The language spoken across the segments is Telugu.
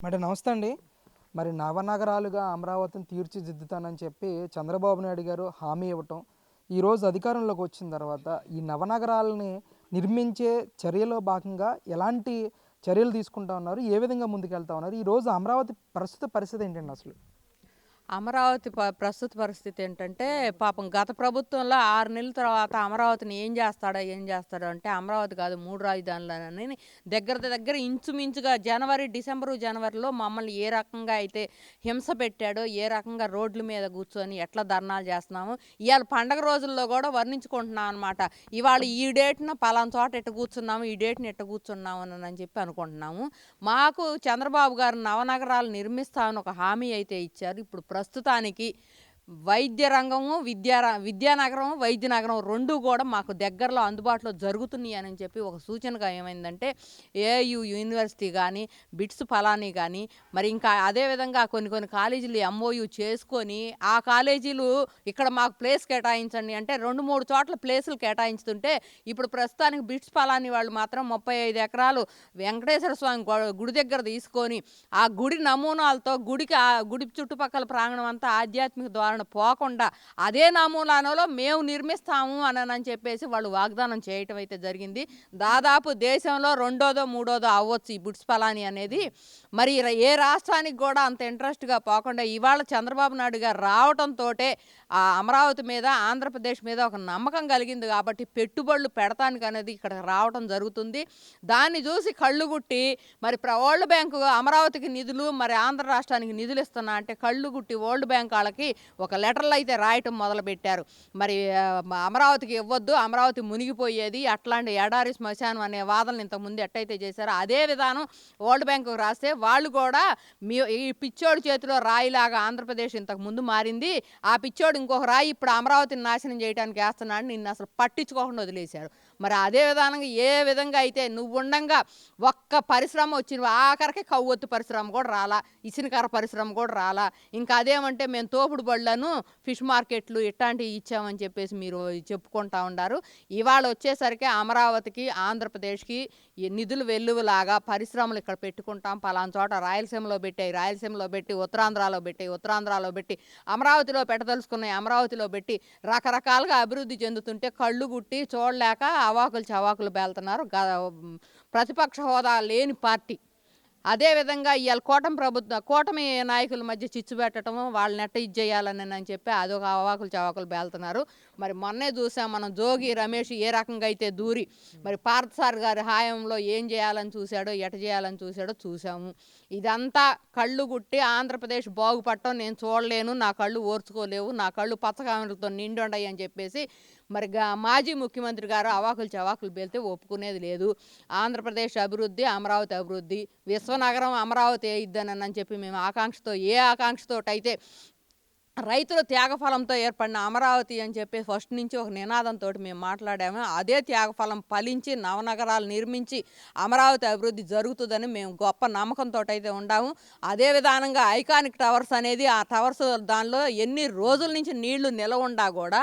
మేడం నమస్తే అండి. మరి నవనగరాలుగా అమరావతిని తీర్చిదిద్దుతానని చెప్పి చంద్రబాబు నాయుడు గారు హామీ ఇవ్వటం ఈరోజు అధికారంలోకి వచ్చిన తర్వాత ఈ నవనగరాలని నిర్మించే చర్యలో భాగంగా ఎలాంటి చర్యలు తీసుకుంటా ఉన్నారు ఏ విధంగా ముందుకెళ్తా ఉన్నారు ఈరోజు అమరావతి ప్రస్తుత పరిస్థితి ఏంటండి అసలు? అమరావతి ప- ప్రస్తుత పరిస్థితి ఏంటంటే పాపం గత ప్రభుత్వంలో ఆరు నెలల తర్వాత అమరావతిని ఏం చేస్తాడో ఏం చేస్తాడో అంటే అమరావతి కాదు మూడు రాజధానులని దగ్గర దగ్గర ఇంచుమించుగా జనవరి డిసెంబరు జనవరిలో మమ్మల్ని ఏ రకంగా అయితే హింస పెట్టాడో ఏ రకంగా రోడ్ల మీద కూర్చొని ఎట్లా ధర్నాలు చేస్తున్నాము ఇవాళ పండగ రోజుల్లో కూడా వర్ణించుకుంటున్నాం అనమాట ఇవాళ ఈ డేట్న పలానా చోట ఎట్ట కూర్చున్నాము ఈ డేట్ని ఎట్ట కూర్చున్నాము అని అని చెప్పి అనుకుంటున్నాము. మాకు చంద్రబాబు గారు నవనగరాలు నిర్మిస్తామని ఒక హామీ అయితే ఇచ్చారు. ఇప్పుడు ప్రస్తుతానికి వైద్య రంగము విద్యా ర- విద్యానగరం వైద్య నగరం రెండు కూడా మాకు దగ్గరలో అందుబాటులో జరుగుతున్నాయి అని చెప్పి ఒక సూచనగా ఏమైందంటే ఏయు యూనివర్సిటీ కానీ బిట్స్ ఫలాని కానీ మరి ఇంకా అదేవిధంగా కొన్ని కొన్ని కాలేజీలు ఎంఓయు చేసుకొని ఆ కాలేజీలు ఇక్కడ మాకు ప్లేస్ కేటాయించండి అంటే రెండు మూడు చోట్ల ప్లేసులు కేటాయించుతుంటే ఇప్పుడు ప్రస్తుతానికి బిట్స్ ఫలాని వాళ్ళు మాత్రం ముప్పై ఐదు ఎకరాలు వెంకటేశ్వర స్వామి గుడి దగ్గర తీసుకొని ఆ గుడి నమూనాలతో గుడికి ఆ గుడి చుట్టుపక్కల ప్రాంగణం అంతా ఆధ్యాత్మిక ధోరణ పోకుండా అదే నామూలానలో మేము నిర్మిస్తాము అని అని చెప్పేసి వాళ్ళు వాగ్దానం చేయటం అయితే జరిగింది. దాదాపు దేశంలో రెండోదో మూడోదో అవ్వచ్చు ఈ బుడ్స్ పలాని అనేది. మరి ఏ రాష్ట్రానికి కూడా అంత ఇంట్రెస్ట్గా పోకుండా ఇవాళ చంద్రబాబు నాయుడు గారు రావడంతో ఆ అమరావతి మీద ఆంధ్రప్రదేశ్ మీద ఒక నమ్మకం కలిగింది కాబట్టి పెట్టుబడులు పెడతానికి అనేది ఇక్కడ రావడం జరుగుతుంది. దాన్ని చూసి కళ్ళు గుట్టి మరి వరల్డ్ బ్యాంకు అమరావతికి నిధులు మరి ఆంధ్ర రాష్ట్రానికి నిధులు ఇస్తున్నా అంటే కళ్ళు గుట్టి వరల్డ్ బ్యాంక్ వాళ్ళకి ఒక ఒక లెటర్లు అయితే రాయటం మొదలుపెట్టారు. మరి అమరావతికి ఇవ్వద్దు అమరావతి మునిగిపోయేది అట్లాంటి ఎడారి శ్మశానం అనే వాదనలు ఇంతకుముందు ఎట్టయితే చేశారో అదే విధానం వరల్డ్ బ్యాంకు రాస్తే వాళ్ళు కూడా మీ ఈ పిచ్చోడి చేతిలో రాయిలాగా ఆంధ్రప్రదేశ్ ఇంతకు ముందు మారింది. ఆ పిచ్చోడు ఇంకొక రాయి ఇప్పుడు అమరావతిని నాశనం చేయడానికి వేస్తున్నాడు. నిన్ను అసలు పట్టించుకోకుండా వదిలేశారు. మరి అదే విధానంగా ఏ విధంగా అయితే నువ్వు ఉండంగా ఒక్క పరిశ్రమ వచ్చిన ఆఖరికి కవ్వొత్తు పరిశ్రమ కూడా రాలా ఇసినకర పరిశ్రమ కూడా రాలా. ఇంకా అదేమంటే మేము తోపుడు బళ్ళను ఫిష్ మార్కెట్లు ఇట్లాంటివి ఇచ్చామని చెప్పేసి మీరు చెప్పుకుంటా ఉండారు. ఇవాళ వచ్చేసరికి అమరావతికి ఆంధ్రప్రదేశ్కి నిధులు వెల్లువలాగా పరిశ్రమలు ఇక్కడ పెట్టుకుంటాం. పలానా చోట రాయలసీమలో పెట్టాయి రాయలసీమలో పెట్టి ఉత్తరాంధ్రలో పెట్టి ఉత్తరాంధ్రలో పెట్టి అమరావతిలో పెట్టదలుచుకున్నాయి అమరావతిలో పెట్టి రకరకాలుగా అభివృద్ధి చెందుతుంటే కళ్ళు గుట్టి చూడలేక అవాకులు చవాకులు బేల్తున్నారు. ప్రతిపక్ష హోదా లేని పార్టీ. అదేవిధంగా ఇవాళ కూటమి ప్రభుత్వ కూటమి నాయకుల మధ్య చిచ్చు పెట్టడం వాళ్ళని ఎట్ట ఇది చేయాలని అని చెప్పి అదొక అవాకులు చవాకులు బేల్తున్నారు. మరి మొన్నే చూసాం మనం జోగి రమేష్ ఏ రకంగా అయితే దూరి మరి పార్థసార్ గారి హాయంలో ఏం చేయాలని చూశాడో ఎట చేయాలని చూశాడో చూసాము ఇదంతా కళ్ళు గుట్టి ఆంధ్రప్రదేశ్ బాగుపడటం నేను చూడలేను నా కళ్ళు ఓర్చుకోలేవు నా కళ్ళు పచ్చకామెలతో నిండి ఉండయి అని చెప్పేసి మరి గా- మాజీ ముఖ్యమంత్రి గారు అవాకులు చవాకులు పేలితే ఒప్పుకునేది లేదు. ఆంధ్రప్రదేశ్ అభివృద్ధి అమరావతి అభివృద్ధి విశ్వనగరం అమరావతి ఇద్దని అని చెప్పి మేము ఆకాంక్షతో ఏ ఆకాంక్షతో అయితే రైతుల త్యాగఫలంతో ఏర్పడిన అమరావతి అని చెప్పి ఫస్ట్ నుంచి ఒక నినాదంతో మేము మాట్లాడాము. అదే త్యాగఫలం ఫలించి నవనగరాలు నిర్మించి అమరావతి అభివృద్ధి జరుగుతుందని మేము గొప్ప నమ్మకంతో అయితే ఉండాము. అదే విధానంగా ఐకానిక్ టవర్స్ అనేది ఆ టవర్స్ దానిలో ఎన్ని రోజుల నుంచి నీళ్ళు నిలవ ఉండా కూడా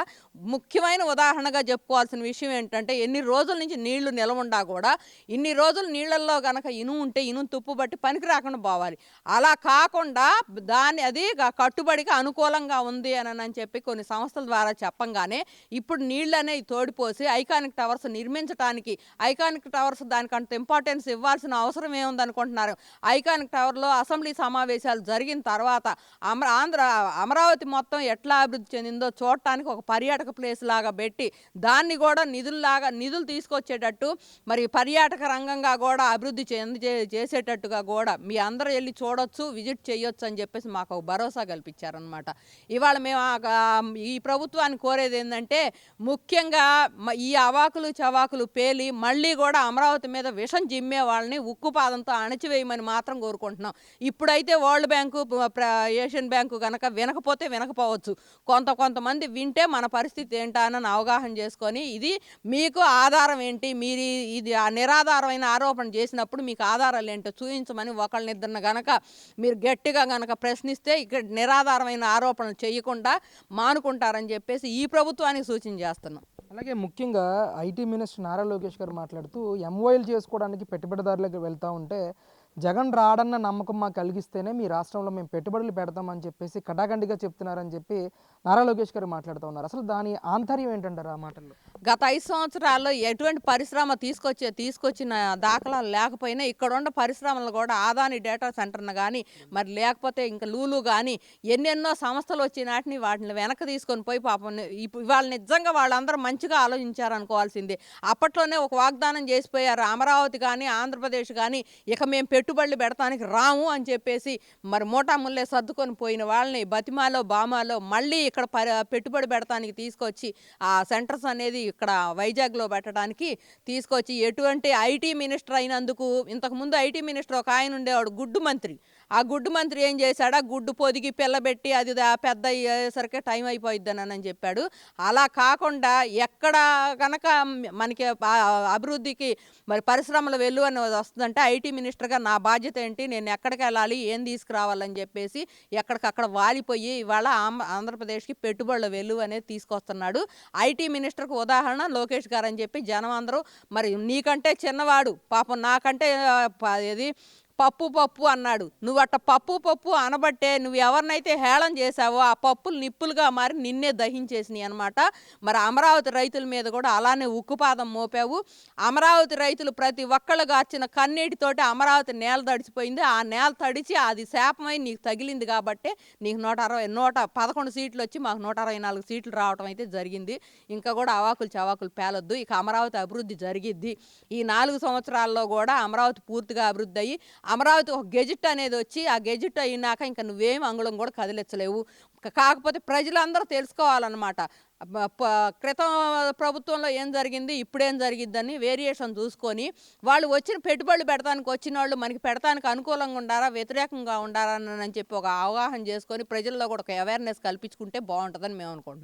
ముఖ్యమైన ఉదాహరణగా చెప్పుకోవాల్సిన విషయం ఏంటంటే ఎన్ని రోజుల నుంచి నీళ్ళు నిలవ ఉండా కూడా ఇన్ని రోజులు నీళ్ళల్లో కనుక ఇనుము ఉంటే ఇనుము తుప్పు బట్టి పనికి రాకుండా పోవాలి. అలా కాకుండా దాన్ని అది కట్టుబడికి అనుకూలంగా ఉంది అని అని చెప్పి కొన్ని సంస్థల ద్వారా చెప్పంగానే ఇప్పుడు నీళ్ళు తోడిపోసి ఐకానిక్ టవర్స్ నిర్మించడానికి ఐకానిక్ టవర్స్ దానికంత ఇంపార్టెన్స్ ఇవ్వాల్సిన అవసరం ఏముంది అనుకుంటున్నారు ఐకానిక్ టవర్లో అసెంబ్లీ సమావేశాలు జరిగిన తర్వాత అమర ఆంధ్ర అమరావతి మొత్తం ఎట్లా అభివృద్ధి చెందిందో చూడటానికి ఒక పర్యాటక ప్లేస్ లాగా పెట్టి దాన్ని కూడా నిధుల్లాగా నిధులు తీసుకొచ్చేటట్టు మరి పర్యాటక రంగంగా కూడా అభివృద్ధి చెంది చేసేటట్టుగా కూడా మీ అందరూ వెళ్ళి చూడొచ్చు విజిట్ చేయొచ్చు అని చెప్పేసి మాకు ఒక భరోసా కల్పించారనమాట ఇవాళ మేము ఈ ప్రభుత్వాన్ని కోరేది ఏంటంటే ముఖ్యంగా ఈ అవాకులు చవాకులు పేలి మళ్ళీ కూడా అమరావతి మీద విషం జిమ్మే వాళ్ళని ఉక్కుపాదంతో అణచివేయమని మాత్రం కోరుకుంటున్నాం. ఇప్పుడైతే వరల్డ్ బ్యాంకు ఏషియన్ బ్యాంకు కనుక వినకపోతే వినకపోవచ్చు. కొంత కొంతమంది వింటే మన పరిస్థితి ఏంటా అని అవగాహన చేసుకొని ఇది మీకు ఆధారం ఏంటి? మీరు ఇది ఆ నిరాధారమైన ఆరోపణ చేసినప్పుడు మీకు ఆధారాలు ఏంటో చూపించమని ఒకళ్ళనిద్దరిని గనక మీరు గట్టిగా గనక ప్రశ్నిస్తే ఇక్కడ నిరాధారమైన ఆరోపణ ఆరోపణలు చేయకుండా మానుకుంటారని చెప్పేసి ఈ ప్రభుత్వానికి సూచన చేస్తున్నాం. అలాగే ముఖ్యంగా ఐటీ మినిస్టర్ నారా లోకేష్ గారు మాట్లాడుతూ ఎంఓఎల్ చేసుకోవడానికి పెట్టుబడిదారులకు వెళ్తూ ఉంటే జగన్ రాడన్న నమ్మకం మాకు కలిగిస్తేనే మీ రాష్ట్రంలో మేము పెట్టుబడులు పెడతామని చెప్పేసి కటాకండిగా చెప్తున్నారని చెప్పి నారా లోకేష్ గారు మాట్లాడుతూ ఉన్నారు. అసలు దాని ఆంతర్యం ఏంటంటారు ఆ మాటల్లో? గత ఐదు సంవత్సరాల్లో ఎటువంటి పరిశ్రమ తీసుకొచ్చే తీసుకొచ్చిన దాఖలాలు లేకపోయినా ఇక్కడ ఉన్న పరిశ్రమలు కూడా ఆదాని డేటా సెంటర్ను కానీ మరి లేకపోతే ఇంకా లూలు కానీ ఎన్నెన్నో సంస్థలు వచ్చినాటిని వాటిని వెనక్కి తీసుకొని పోయి పాపం ఇవాళ నిజంగా వాళ్ళందరూ మంచిగా ఆలోచించారనుకోవాల్సిందే. అప్పట్లోనే ఒక వాగ్దానం చేసిపోయారు అమరావతి కానీ ఆంధ్రప్రదేశ్ కానీ ఇక మేము పెట్టుబడులు పెడతానికి రాము అని చెప్పేసి మరి మోటా ముల్లే సర్దుకొని పోయిన వాళ్ళని బతిమాలో బామాలో మళ్ళీ ఇక్కడ పెట్టుబడి పెడతానికి తీసుకొచ్చి ఆ సెంటర్స్ అనేది ఇక్కడ వైజాగ్లో పెట్టడానికి తీసుకొచ్చి ఎటువంటి ఐటీ మినిస్టర్ అయినందుకు ఇంతకుముందు ఐటీ మినిస్టర్ ఒక ఆయన ఉండేవాడు గుడ్డు మంత్రి. ఆ గుడ్డు మంత్రి ఏం చేశాడా? గుడ్డు పొదిగి పిల్లబెట్టి అది పెద్ద అయ్యేసరికి టైం అయిపోయిద్దని అని చెప్పాడు. అలా కాకుండా ఎక్కడ కనుక మనకి అభివృద్ధికి మరి పరిశ్రమలు వెళ్ళు అని వస్తుందంటే ఐటీ మినిస్టర్గా నా బాధ్యత ఏంటి? నేను ఎక్కడికి వెళ్ళాలి? ఏం తీసుకురావాలని చెప్పేసి ఎక్కడికక్కడ వాలిపోయి ఇవాళ ఆంధ్రప్రదేశ్కి పెట్టుబడుల వెళ్ళు అనేది తీసుకొస్తున్నాడు. ఐటీ మినిస్టర్కి ఉదాహరణ లోకేష్ గారు అని చెప్పి జనం అందరూ మరి నీకంటే చిన్నవాడు పాపం నాకంటే ఇది పప్పు పప్పు అన్నాడు. నువ్వు అట్ట పప్పు పప్పు అనబట్టే నువ్వు ఎవరినైతే హేళన చేశావో ఆ పప్పులు నిప్పులుగా మారి నిన్నే దహించేసినాయి అనమాట మరి అమరావతి రైతుల మీద కూడా అలానే ఉక్కుపాదం మోపావు. అమరావతి రైతులు ప్రతి ఒక్కళ్ళు గార్చిన కన్నీటితోటి అమరావతి నేల తడిచిపోయింది. ఆ నేల తడిచి అది శాపమై నీకు తగిలింది కాబట్టి నీకు నూట అరవై నూట పదకొండు సీట్లు వచ్చి మాకు నూట అరవై నాలుగు సీట్లు రావడం అయితే జరిగింది. ఇంకా కూడా అవాకులు చవాకులు పేలొద్దు. ఇక అమరావతి అభివృద్ధి జరిగిద్ది. ఈ నాలుగు సంవత్సరాల్లో కూడా అమరావతి పూర్తిగా అభివృద్ధి అయ్యి అమరావతి ఒక గెజిట్ అనేది వచ్చి ఆ గెజిట్ అయినాక ఇంకా నువ్వేం అంగుళం కూడా కదిలించలేవు. కాకపోతే ప్రజలందరూ తెలుసుకోవాలన్నమాట. క్రితం ప్రభుత్వంలో ఏం జరిగింది ఇప్పుడేం జరిగిద్దని వేరియేషన్ చూసుకొని వాళ్ళు వచ్చిన పెట్టుబడులు పెడతానికి వచ్చిన వాళ్ళు మనకి పెడతానికి అనుకూలంగా ఉండారా వ్యతిరేకంగా ఉండారా అని చెప్పి ఒక అవగాహన చేసుకొని ప్రజల్లో కూడా ఒక అవేర్నెస్ కల్పించుకుంటే బాగుంటుందని మేము అనుకుంటున్నాం.